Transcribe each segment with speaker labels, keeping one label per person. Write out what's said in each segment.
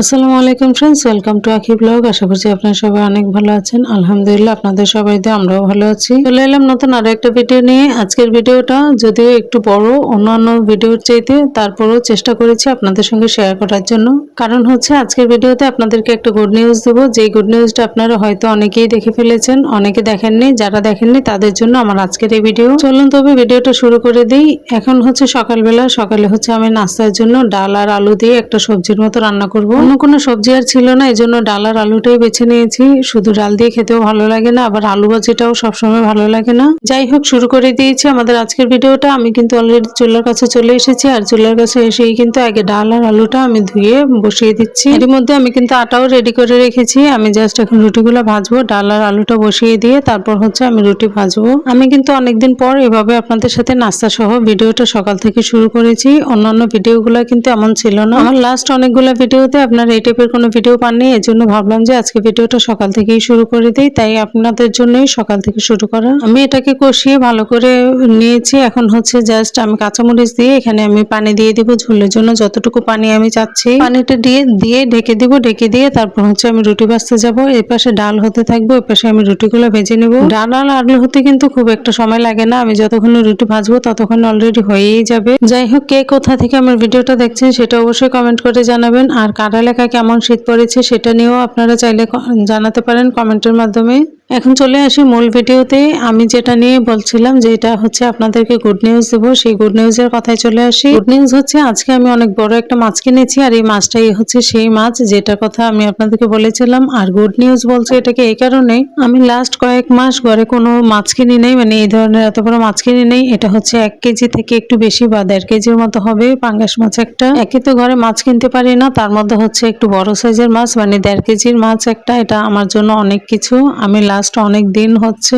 Speaker 1: আসসালামু আলাইকুম friends welcome to Akhi blog আশা করছি আপনারা সবাই অনেক ভালো আছেন। আলহামদুলিল্লাহ, আপনাদের সবাই দিয়ে আমরাও ভালো আছি। চলে এলাম নতুন আরও একটা ভিডিও নিয়ে। আজকের ভিডিওটা যদিও একটু বড়, অন্যান্য ভিডিওর চাইতে, তারপরেও চেষ্টা করেছি আপনাদের সঙ্গে শেয়ার করার জন্য। কারণ হচ্ছে, আজকের ভিডিওতে আপনাদেরকে একটা গুড নিউজ দেবো। যেই গুড নিউজটা আপনারা হয়তো অনেকেই দেখে ফেলেছেন, অনেকে দেখেননি। যারা দেখেননি, তাদের জন্য আমার আজকের এই ভিডিও চলুন তবে ভিডিওটা শুরু করে দিই। এখন হচ্ছে সকালবেলা, সকালে হচ্ছে আমি নাস্তার জন্য ডাল আর আলু দিয়ে একটা সবজির মতো রান্না করব। অন্য কোনো সবজি আর ছিল না, এই জন্য ডাল আর আলুটাই বেছে নিয়েছি। শুধু ডাল দিয়ে খেতেও ভালো লাগে না, আবার আলু ভাজিটাও সবসময় ভালো লাগে না। যাই হোক, শুরু করে দিয়েছি আমাদের আজকের ভিডিওটা। আমি কিন্তু অলরেডি চুলার কাছে চলে এসেছি, আর চুলার কাছে এসেই কিন্তু আগে ডাল আর আলুটা আমি ধুয়ে বসিয়ে দিচ্ছি। এর মধ্যে আমি কিন্তু আটাও রেডি করে রেখেছি। আমি জাস্ট এখন রুটিগুলো ভাজবো, ডাল আর আলুটা বসিয়ে দিয়ে তারপর হচ্ছে আমি রুটি ভাজবো। আমি কিন্তু অনেকদিন পর এভাবে আপনাদের সাথে নাস্তা সহ ভিডিওটা সকাল থেকে শুরু করেছি। অন্যান্য ভিডিওগুলো কিন্তু এমন ছিল না। আমার লাস্ট অনেকগুলো ভিডিওতে আপনারা এই টাইপের কোনো ভিডিও পাননি এর জন্য ভাবলাম যে আজকে ভিডিওটা সকাল থেকেই শুরু করে দিই, তাই আপনাদের জন্যই সকাল থেকে শুরু করা। আমি এটাকে কষিয়ে ভালো করে নিয়েছি, এখন হচ্ছে জাস্ট আমি কাঁচামরিচ দিয়ে এখানে আমি পানি দিয়ে দিব ঝোলের জন্য, যতটুকু পানি আমি চাচ্ছি। পানিটা দিয়ে দিয়ে ঢেকে দিব, ঢেকে দিয়ে তারপর হচ্ছে আমি রুটি ভাজতে যাব এই পাশে ডাল হতে থাকব, ওই পাশে আমি রুটিগুলো ভেজে নেব। ডাল আর আলু হতে কিন্তু খুব একটা সময় লাগে না, আমি যতক্ষণ রুটি ভাজবো ততক্ষণ অলরেডি হয়েই যাবে। যাই হোক, কে কোথা থেকে আমার ভিডিওটা দেখছেন সেটা অবশ্যই কমেন্ট করে জানাবেন, আর কার এলাকায় কেমন শীত পড়েছে সেটা নিয়েও আপনারা চাইলে জানাতে পারেন কমেন্টের মাধ্যমে। এখন চলে আসি মূল ভিডিওতে। আমি যেটা নিয়ে বলছিলাম যে এটা হচ্ছে আপনাদেরকে গুড নিউজ দেবো, সেই গুড নিউজের কথায় চলে আসি। গুড নিউজ হচ্ছে আজকে আমি অনেক বড় একটা মাছ কিনেছি আর এই মাছটাই হচ্ছে সেই মাছ যেটার কথা আমি আপনাদেরকে বলেছিলাম। আর গুড নিউজ বলছে এটাকে এই কারণে, আমি লাস্ট কয়েক মাস ঘরে কোনো মাছ কিনি নেই মানে এই ধরনের এত বড় মাছ কিনি নেই। এটা হচ্ছে এক কেজি থেকে একটু বেশি বা দেড় কেজির মতো হবে, পাঙ্গাস মাছ একটা। একে তো ঘরে মাছ কিনতে পারি না, তার মধ্যে হচ্ছে একটু বড় সাইজের মাছ মানে দেড় কেজির মাছ একটা, এটা আমার জন্য অনেক কিছু। আমি লাস্ট অনেক দিন হচ্ছে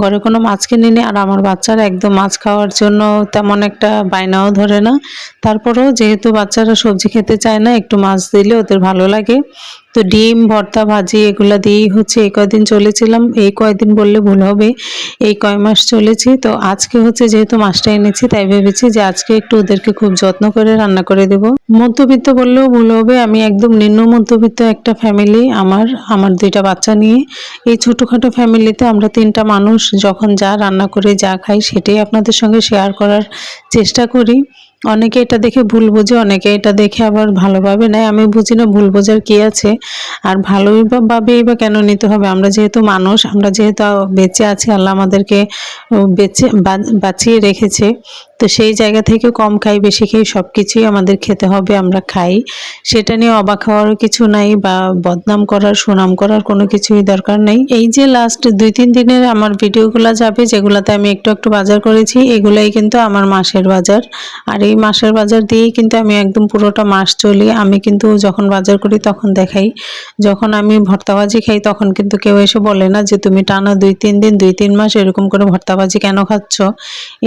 Speaker 1: ঘরে কোনো মাছ কিনিনি আর আমার বাচ্চারা একদম মাছ খাওয়ার জন্য তেমন একটা বায়নাও ধরে না। তারপরেও যেহেতু বাচ্চারা সবজি খেতে চায় না, একটু মাছ দিলে ওদের ভালো লাগে। তো ডিম, ভর্তা, ভাজি এগুলো দিয়েই হচ্ছে এই কয়দিন চলেছিলাম। এই কয়দিন বললে ভুল হবে, এই কয় মাস চলেছি। তো আজকে হচ্ছে যেহেতু মাছটা এনেছি, তাই ভেবেছি যে আজকে একটু ওদেরকে খুব যত্ন করে রান্না করে দেব। মধ্যবিত্ত বললেও ভুল হবে, আমি একদম নিম্ন মধ্যবিত্ত একটা ফ্যামিলি আমার আমার দুইটা বাচ্চা নিয়ে। এই ছোটোখাটো ফ্যামিলিতে আমরা তিনটা মানুষ, যখন যা রান্না করে, যা খাই, সেটাই আপনাদের সঙ্গে শেয়ার করার চেষ্টা করি। অনেকে এটা দেখে ভুল বোঝে, অনেকে এটা দেখে আবার ভালোভাবে নেয়। আমি বুঝি না ভুল বোঝার কী আছে। আর ভালোই ভাবেই বা কেন নিতে হবে? আমরা যেহেতু মানুষ, আমরা যেহেতু বেঁচে আছি, আল্লাহ আমাদেরকে বেঁচে বাঁচিয়ে রেখেছে। তো সেই জায়গা থেকে কম খাই, বেশি খাই সব কিছুই আমাদের খেতে হবে, আমরা খাই। সেটা নিয়ে অবাক হওয়ারও কিছু নাই বা বদনাম করার, সুনাম করার কোনো কিছুই দরকার নেই। এই যে লাস্ট দুই তিন দিনের আমার ভিডিওগুলো যাবে, যেগুলোতে আমি একটু একটু বাজার করেছি, এগুলাই কিন্তু আমার মাসের বাজার। আর এই মাসের বাজার দিয়েই কিন্তু আমি একদম পুরোটা মাস চলি। আমি কিন্তু যখন বাজার করি তখন দেখাই। যখন আমি ভর্তাবাজি খাই তখন কিন্তু কেউ এসে বলে না যে, তুমি টানা দুই তিন দিন দুই তিন মাস এরকম করে ভর্তাবাজি কেন খাচ্ছ?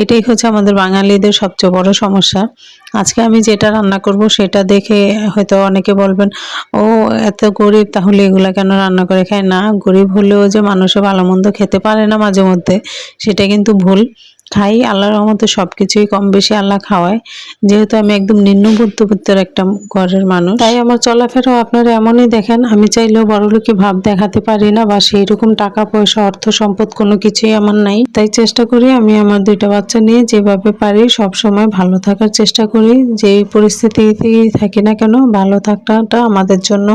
Speaker 1: এটাই হচ্ছে আমাদের বাঙালিদের সবচেয়ে বড় সমস্যা। আজকে আমি যেটা রান্না করব সেটা দেখে হয়তো অনেকে বলবেন, ও, এত গরিব, তাহলে এগুলা কেন রান্না করে খায়? না, গরিব হলেও যে মানুষে ভালো মন্দ খেতে পারে না মাঝে মধ্যে, সেটা কিন্তু ভুল। খাই, আল্লাহর রহমতে সব কিছুই কম বেশি আল্লাহ খাওয়ায়। যেহেতু আমি একদম নিম্ন মধ্যবিত্তের একটা ঘরের মানুষ। তাই আমার চলাফেরাও আপনারা এমনই দেখেন, আমি চাইলেও বড়লোকি ভাব দেখাতে পারি না বা সেই রকম টাকা, পয়সা, অর্থ, সম্পদ কোনো কিছুই আমার নাই। তাই চেষ্টা করি আমি আমার দুইটা বাচ্চা নিয়ে যেভাবে পারি সব সময় ভালো থাকার চেষ্টা করি। যে পরিস্থিতিতেই থাকি না কেন, ভালো থাকাটা আমাদের জন্য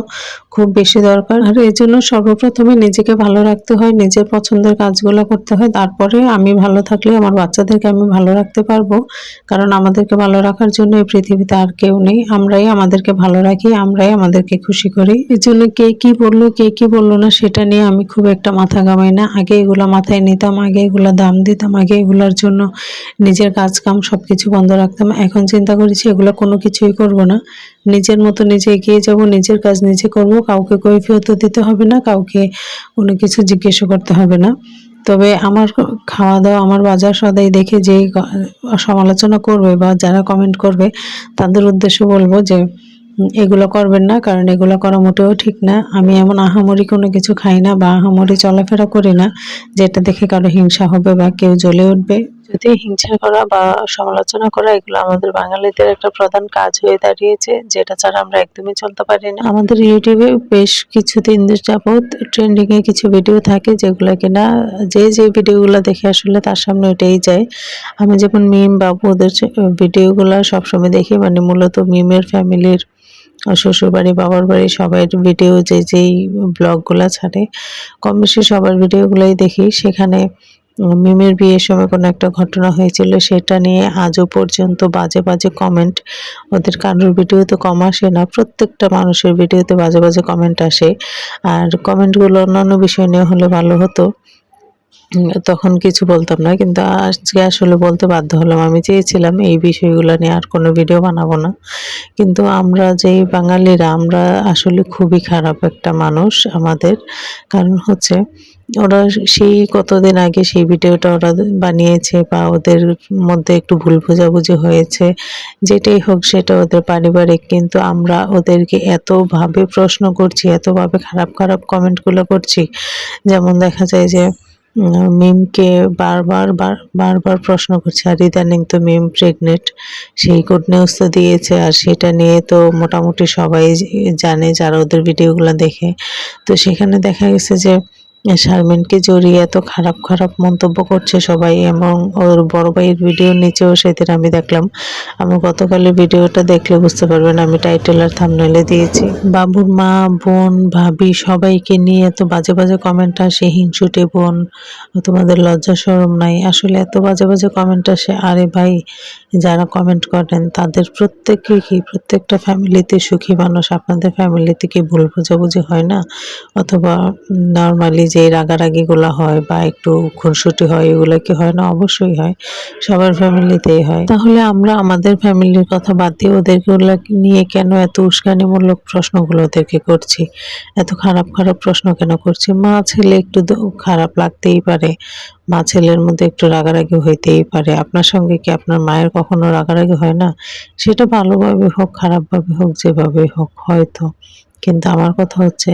Speaker 1: খুব বেশি দরকার। আর এই জন্য সর্বপ্রথমে নিজেকে ভালো রাখতে হয়, নিজের পছন্দের কাজগুলো করতে হয়। তারপরে আমি ভালো থাকলে আমার বাচ্চাদেরকে আমি ভালো রাখতে পারব। কারণ আমাদেরকে ভালো রাখার জন্য এই পৃথিবীতে আর কেউ নেই। আমরাই আমাদেরকে ভালো রাখি, আমরাই আমাদেরকে খুশি করি। এর জন্য কে কি বলল, কে কি বলল না, সেটা নিয়ে আমি খুব একটা মাথা ঘামাই না। আগে এগুলো মাথায় নিতাম, আগে এগুলো দাম দিতাম, আগে এগুলোর জন্য নিজের কাজ কাম সব কিছু বন্ধ রাখতাম। এখন চিন্তা করেছি এগুলো কোনো কিছুই করব না। নিজের মতো নিজে এগিয়ে যাব, নিজের কাজ, নিজে করব, কাউকে কৈফিয়ত দিতে হবে না, কাউকে কোনো কিছু জিজ্ঞেসও করতে হবে না। তবে আমার খাওয়া দাওয়া, আমার বাজার সদাই দেখে যে সমালোচনা করবে বা যারা কমেন্ট করবে, তাদের উদ্দেশ্য বলব যে এগুলো করবেন না, কারণ এগুলো করা মোটেও ঠিক না। আমি এমন আহামরি কোনো কিছু খাই না বা আহামরি চলাফেরা করি না, যেটা দেখে কারও হিংসা হবে বা কেউ জ্বলে উঠবে।
Speaker 2: প্রতি হিংসা করা বা সমালোচনা করা, এগুলো আমাদের বাঙালিদের একটা প্রধান কাজ হয়ে দাঁড়িয়েছে, যেটা ছাড়া আমরা একদমই চলতে পারি না। আমাদের ইউটিউবে বেশ কিছুদিন যাবৎ ট্রেন্ডিং এ কিছু ভিডিও থাকে, যেগুলো কিনা যে যে ভিডিওগুলো দেখে আসলে তার সামনে ওইটাই যায়। আমি যেমন মিম বাবু, ওদের ভিডিওগুলো সবসময় দেখি মানে মূলত মিমের ফ্যামিলির শ্বশুর বাড়ি বাবার বাড়ি সবার ভিডিও যে যেই ব্লগগুলো ছাড়ে কম বেশি সবার ভিডিওগুলোই দেখি। সেখানে মিমের বিয়ের সময় কোনো একটা ঘটনা হয়েছিল, সেটা নিয়ে আজও পর্যন্ত বাজে বাজে কমেন্ট ওদের কারোর ভিডিওতে কম আসে না, প্রত্যেকটা মানুষের ভিডিওতে বাজে বাজে কমেন্ট আসে। আর কমেন্টগুলো অন্যান্য বিষয় নিয়ে হলে ভালো হতো। তখন কিছু বলতাম না, কিন্তু আজকে আসলে বলতে বাধ্য হলাম। আমি চেয়েছিলাম এই বিষয়গুলো নিয়ে আর কোনো ভিডিও বানাবো না। কিন্তু আমরা যেই বাঙালিরা, আমরা আসলে খুবই খারাপ একটা মানুষ আমাদের। কারণ হচ্ছে ওরা সেই কতদিন আগে সেই ভিডিওটা ওরা বানিয়েছে বা ওদের মধ্যে একটু ভুল বোঝাবুঝি হয়েছে, যেটাই হোক সেটা ওদের পারিবারিক, কিন্তু আমরা ওদেরকে এতভাবে প্রশ্ন করছি, এতভাবে খারাপ খারাপ কমেন্টগুলো করছি, যেমন দেখা যায় যে মিমকে বারবার বারবার প্রশ্ন করছে, আর ইদানিং তো মিম প্রেগনেন্ট সেই গুড নিউজ তো দিয়েছে, আর সেটা নিয়ে তো মোটামুটি সবাই জানে যারা ওদের ভিডিওগুলো দেখে। তো সেখানে দেখা গেছে যে শারমিনকে জড়িয়ে এত খারাপ খারাপ মন্তব্য করছে সবাই এবং ওর বড় ভাইয়ের ভিডিও নিচেও সেদিন আমি দেখলাম। আমি গতকালের ভিডিওটা দেখলে বুঝতে পারবেন আমি টাইটেল আর থামনেলে দিয়েছি। বাবুর মা, বোন, ভাবি সবাইকে নিয়ে এত বাজে বাজে কমেন্ট আসে, হিংসুটে বোন, তোমাদের লজ্জা সরম নাই। আসলে এত বাজে বাজে কমেন্ট আসে, আরে ভাই, যারা কমেন্ট করেন তাদের প্রত্যেকে কি? প্রত্যেকটা ফ্যামিলিতে সুখী মানুষ, আপনাদের ফ্যামিলিতে কি ভুল বোঝাবুঝি হয় না? অথবা নর্মালি যে রাগারাগিগুলো হয় বা একটু খুনসুটি হয়, এগুলো কি হয় না? অবশ্যই হয়। সবার ফ্যামিলিতেই হয়। তাহলে আমরা আমাদের ফ্যামিলির কথা বাদ দিয়ে ওদেরকে নিয়ে কেন এত উস্কানিমূলক প্রশ্নগুলো ওদেরকে করছি? এত খারাপ খারাপ প্রশ্ন কেন করছি? মা ছেলে একটু খারাপ লাগতেই পারে। মা ছেলের মধ্যে একটু রাগারাগি হইতেই পারে। আপনার সঙ্গে কি আপনার মায়ের কখনো রাগারাগি হয় না? সেটা ভালোভাবে হোক, খারাপভাবে হোক, যেভাবে হোক, হয়তো। কিন্তু আমার কথা হচ্ছে,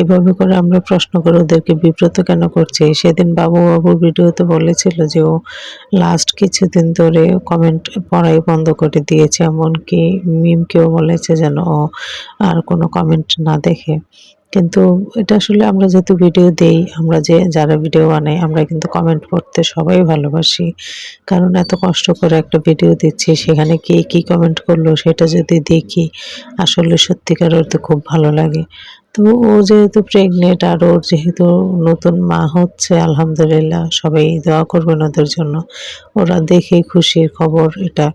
Speaker 2: এভাবে করে আমরা প্রশ্ন করে ওদেরকে বিব্রত কেন করছি? সেদিন বাবু বাবুর ভিডিওতে বলেছিল যে ও লাস্ট কিছুদিন ধরে কমেন্ট পড়াই বন্ধ করে দিয়েছে, এমনকি মিমকেও বলেছে যেন ও আর কোনো কমেন্ট না দেখে। কিন্তু এটা আসলে আমরা যেহেতু ভিডিও দেই, আমরা যে যারা ভিডিও বানাই, আমরা কিন্তু কমেন্ট পড়তে সবাই ভালোবাসি। কারণ এত কষ্ট করে একটা ভিডিও দিচ্ছি, সেখানে কে কী কমেন্ট করল সেটা যদি দেখি, আসলে সত্যিকার অর্থে খুব ভালো লাগে। তো ও যেহেতু প্রেগনেন্ট আর ওর যেহেতু নতুন মা হচ্ছে, আলহামদুলিল্লাহ সবাই দোয়া করবেন ওদের জন্য। ওরা দেখে খুশির খবর এটা।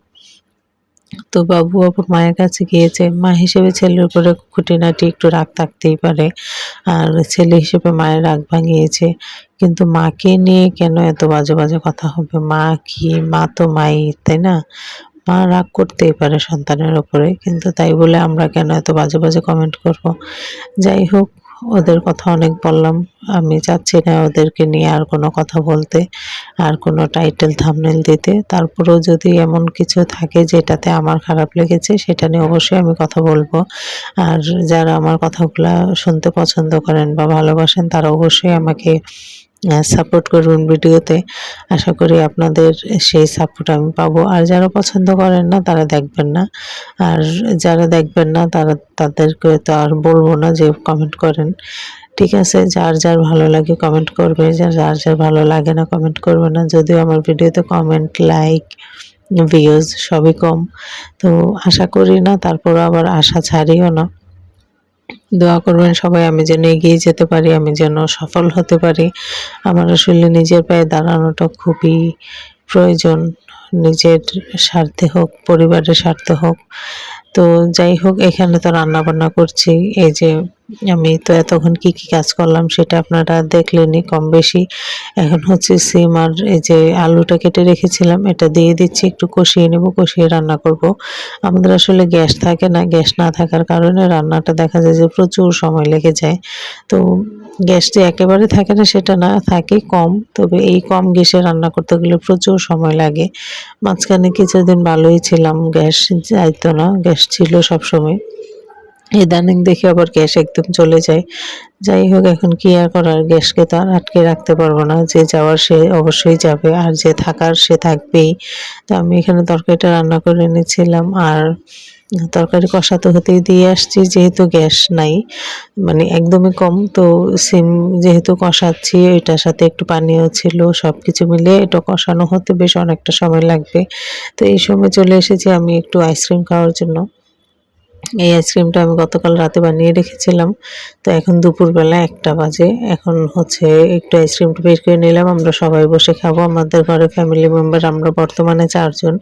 Speaker 2: তো বাবু আবার মায়ের কাছে গিয়েছে। মা হিসেবে ছেলের উপরে খুঁটিনাটি একটু রাগ থাকতেই পারে। আর ছেলে হিসেবে মায়ের রাগ ভাঙিয়েছে। কিন্তু মাকে নিয়ে কেন এত বাজে বাজে কথা হবে? মা কি? মা তো মাই, তাই না? মা রাগ করতেই পারে সন্তানের ওপরে কিন্তু তাই বলে আমরা কেন এত বাজে বাজে কমেন্ট করব? যাই হোক ওদের কথা অনেক বললাম। আমি চাচ্ছি না ওদেরকে নিয়ে আর কোনো কথা বলতে, আর কোনো টাইটেল থামনেল দিতে। তারপরেও যদি এমন কিছু থাকে যেটাতে আমার খারাপ লেগেছে, সেটা নিয়ে অবশ্যই আমি কথা বলব। আর যারা আমার কথাগুলো শুনতে পছন্দ করেন বা ভালোবাসেন, তারা অবশ্যই আমাকে সাপোর্ট করবেন ভিডিওতে। আশা করি আপনাদের সেই সাপোর্ট আমি পাবো। আর যারা পছন্দ করেন না, তারা দেখবেন না। আর যারা দেখবেন না, তারা তাদেরকে তো আর বলব না যে কমেন্ট করেন। ঠিক আছে, যার যার ভালো লাগে কমেন্ট করবে, যার যার যার ভালো লাগে না কমেন্ট করবে না। যদিও আমার ভিডিওতে কমেন্ট লাইক ভিউজ সবই কম। তো আশা করি না তারপর আবার আশা ছাড়িও না। দোয়া করবেন, সবাই আমি যেন এগিয়ে যেতে পারি, আমি যেন সফল হতে পারি। আমার আসলে নিজের পায়ে দাঁড়ানোটা খুবই প্রয়োজন। নিজের স্বার্থে হোক, পরিবারের স্বার্থে হোক। তো যাই হোক, এখানে তো রান্না বান্না করছি। এই যে আমি তো এতক্ষণ কি কি কাজ করলাম সেটা আপনারা দেখলেনি কম বেশি। এখন হচ্ছে সিম আর এই যে আলুটা কেটে রেখেছিলাম, এটা দিয়ে দিচ্ছি, একটু কষিয়ে নেব, কষিয়ে রান্না করব। আমাদের আসলে গ্যাস থাকে না, গ্যাস না থাকার কারণে রান্নাটা দেখা যায় যে প্রচুর সময় লেগে যায়। তো গ্যাস যে একেবারে থাকে না, সেটা না, থাকে কম। তবে এই কম গ্যাসে রান্না করতে গেলে প্রচুর সময় লাগে। মাঝখানে কিছুদিন ভালোই ছিলাম, গ্যাস যাইতো না, গ্যাস ছিল সব সময় ইদানিং দেখি আবার গ্যাস একদম চলে যায়। যাই হোক, এখন কি আর করার, গ্যাসকে তো আর আটকে রাখতে পারব না। যে যাওয়ার সে অবশ্যই যাবে, আর যে থাকার সে থাকবেই। তো আমি এখানে তরকারিটা রান্না করে নিয়েছিলাম আর তরকারি কষা তো হতেই দিয়ে আসছি, যেহেতু গ্যাস নাই মানে একদমই কম, তো সিম যেহেতু কষাচ্ছি, এটার সাথে একটু পানীয় ছিল সব কিছু মিলে এটা কষানো হতে বেশ অনেকটা সময় লাগবে। তো এই সময় চলে এসেছি আমি একটু আইসক্রিম খাওয়ার জন্য। এই আইসক্রিমটা আমি গতকাল রাতে বানিয়ে রেখেছিলাম। তো এখন দুপুরবেলা একটা বাজে। এখন হচ্ছে একটু আইসক্রিমটা বের করে নিলাম। আমরা সবাই বসে খাব। আমাদের ঘরে ফ্যামিলি মেম্বার আমরা বর্তমানে চারজন।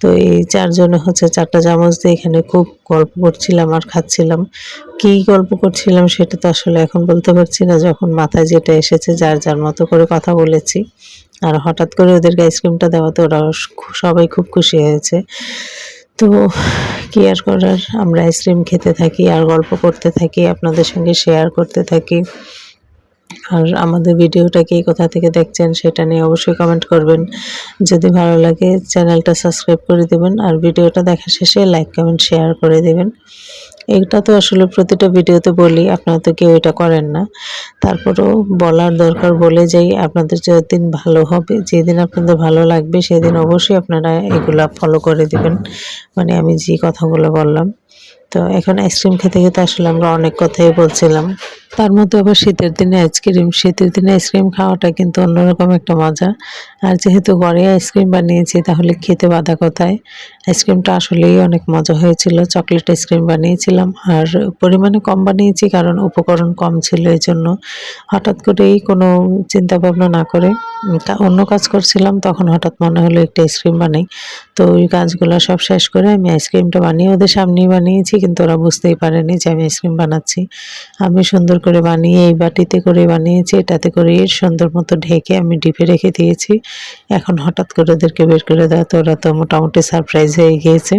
Speaker 2: তো এই চারজনে হচ্ছে চারটা চামচ দিয়ে এখানে খুব গল্প করছিলাম আর খাচ্ছিলাম। কি গল্প করছিলাম সেটা তো আসলে এখন বলতে পারছি না। যখন মাথায় যেটা এসেছে, যার যার মতো করে কথা বলেছি। আর হঠাৎ করে ওদেরকে আইসক্রিমটা দেওয়াতে ওরা সবাই খুব খুশি হয়েছে। তো কি আর করার, আমরা আইসক্রিম খেতে থাকি, আর গল্প করতে থাকি, আপনাদের সঙ্গে শেয়ার করতে থাকি। আর আমাদের ভিডিওটা কি কোথা থেকে দেখছেন সেটা নিয়ে অবশ্যই কমেন্ট করবেন। যদি ভালো লাগে চ্যানেলটা সাবস্ক্রাইব করে দেবেন, আর ভিডিওটা দেখা শেষে লাইক কমেন্ট শেয়ার করে দেবেন। এটা তো আসলে প্রতিটা ভিডিওতে বলি, আপনারা তো কেউ এটা করেন না। তারপরেও বলার দরকার বলে যাই, আপনাদের যেদিন ভালো হবে, যেদিন আপনাদের ভালো লাগবে, সেদিন অবশ্যই আপনারা এগুলো ফলো করে দিবেন। মানে আমি যে কথাগুলো বললাম, তো এখন আইসক্রিম খেতে খেতে আসলে আমরা অনেক কথাই বলছিলাম। তার মধ্যে আবার শীতের দিনে আইসক্রিম, শীতের দিনে আইসক্রিম খাওয়াটা কিন্তু অন্যরকম একটা মজা। আর যেহেতু ঘরে আইসক্রিম বানিয়েছি, তাহলে খেতে বাধা কোথায়? আইসক্রিমটা আসলেই অনেক মজা হয়েছিল, চকলেট আইসক্রিম বানিয়েছিলাম। আর পরিমাণে কম বানিয়েছি কারণ উপকরণ কম ছিল এই জন্য হঠাৎ করেই কোনো চিন্তা ভাবনা না করে অন্য কাজ করছিলাম, তখন হঠাৎ মনে হলো একটা আইসক্রিম বানাই। তো ওই কাজগুলো সব শেষ করে আমি আইসক্রিমটা বানিয়ে ওদের সামনেই বানিয়েছি, কিন্তু ওরা বুঝতেই পারেনি যে আমি আইসক্রিম বানাচ্ছি। আমি সুন্দর করে বানিয়ে এই বাটিতে করে বানিয়েছি। এটাতে করে এর সুন্দর মতো ঢেকে আমি ডিপে রেখে দিয়েছি। এখন হঠাৎ করে ওদেরকে বের করে দেওয়া তো ওরা তো মোটামুটি সারপ্রাইজ হয়ে গিয়েছে।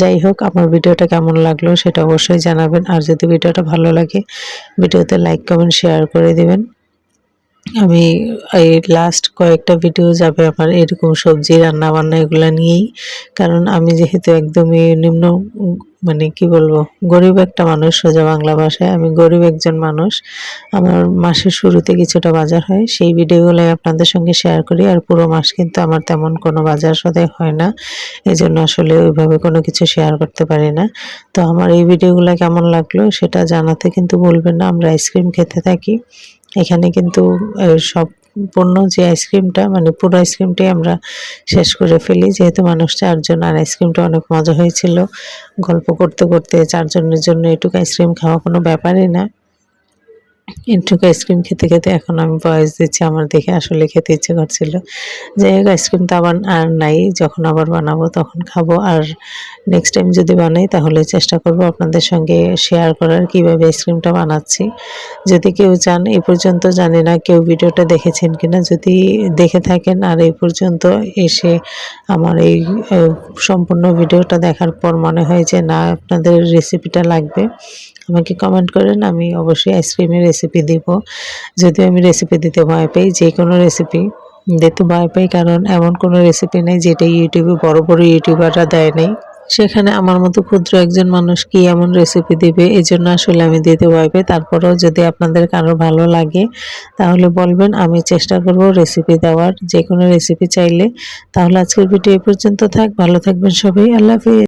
Speaker 2: যাই হোক, আমার ভিডিওটা কেমন লাগল সেটা অবশ্যই জানাবেন। আর যদি ভিডিওটা ভালো লাগে, ভিডিওতে লাইক, কমেন্ট, শেয়ার করে দেবেন। আমি এই লাস্ট কয়েকটা ভিডিও যাবে আমার এরকম সবজি রান্না বান্না এগুলো নিয়েই। কারণ আমি যেহেতু একদমই নিম্ন মানে কি বলব, গরিব একটা মানুষ সোজা বাংলা ভাষায়, আমি গরিব একজন মানুষ। আমার মাসের শুরুতে কিছুটা বাজার হয়, সেই ভিডিওগুলোই আপনাদের সঙ্গে শেয়ার করি, আর পুরো মাস কিন্তু আমার তেমন কোনো বাজার সদাই হয় না। এই জন্য আসলে ওইভাবে কোনো কিছু শেয়ার করতে পারি না। তো আমার এই ভিডিওগুলো কেমন লাগল সেটা জানাতে কিন্তু বলবেন না, আমরা আইসক্রিম খেতে থাকি। এখানে কিন্তু সব সম্পূর্ণ যে আইসক্রিমটা মানে পুরো আইসক্রিমটাই আমরা শেষ করে ফেলি। যেহেতু মানুষ চারজন, আর আইসক্রিমটা অনেক মজা হয়েছিল। গল্প করতে করতে চারজনের জন্য এটুকু আইসক্রিম খাওয়া কোনো ব্যাপারই না। এটুকু আইসক্রিম খেতে খেতে এখন আমি বয়স দিচ্ছি, আমার দেখে আসলে খেতে ইচ্ছে করছিল। যাই হোক আইসক্রিম তো আবার আর নাই, যখন আবার বানাবো তখন খাব। আর নেক্সট টাইম যদি বানাই তাহলে চেষ্টা করব আপনাদের সঙ্গে শেয়ার করার কীভাবে আইসক্রিমটা বানাচ্ছি। যদি কেউ চান এই পর্যন্ত জানি না কেউ ভিডিওটা দেখেছেন কিনা, যদি দেখে থাকেন আর এই পর্যন্ত এসে আমার এই সম্পূর্ণ ভিডিওটা দেখার পর মনে হয় যে না, আপনাদের রেসিপিটা লাগবে। আমাকে কমেন্ট করেন, আমি অবশ্যই আইসক্রিমের রেসিপি দিব। যদিও আমি রেসিপি দিতে ভয় পাই, যে কোনো রেসিপি দিতে ভয় পাই, কারণ এমন কোনো রেসিপি নেই যেটা ইউটিউবে বড় বড় ইউটিউবাররা দেয় নেই। সেখানে আমার মতো ক্ষুদ্র একজন মানুষ কি এমন রেসিপি দিবে? এই জন্য আসলে আমি দিতে ভয় পাই। তারপরেও যদি আপনাদের কারও ভালো লাগে, তাহলে বলবেন, আমি চেষ্টা করব রেসিপি দেওয়ার। যে কোনো রেসিপি চাইলে। তাহলে আজকের ভিডিও এ পর্যন্ত থাক। ভালো থাকবেন সবাই। আল্লাহ হাফিজ।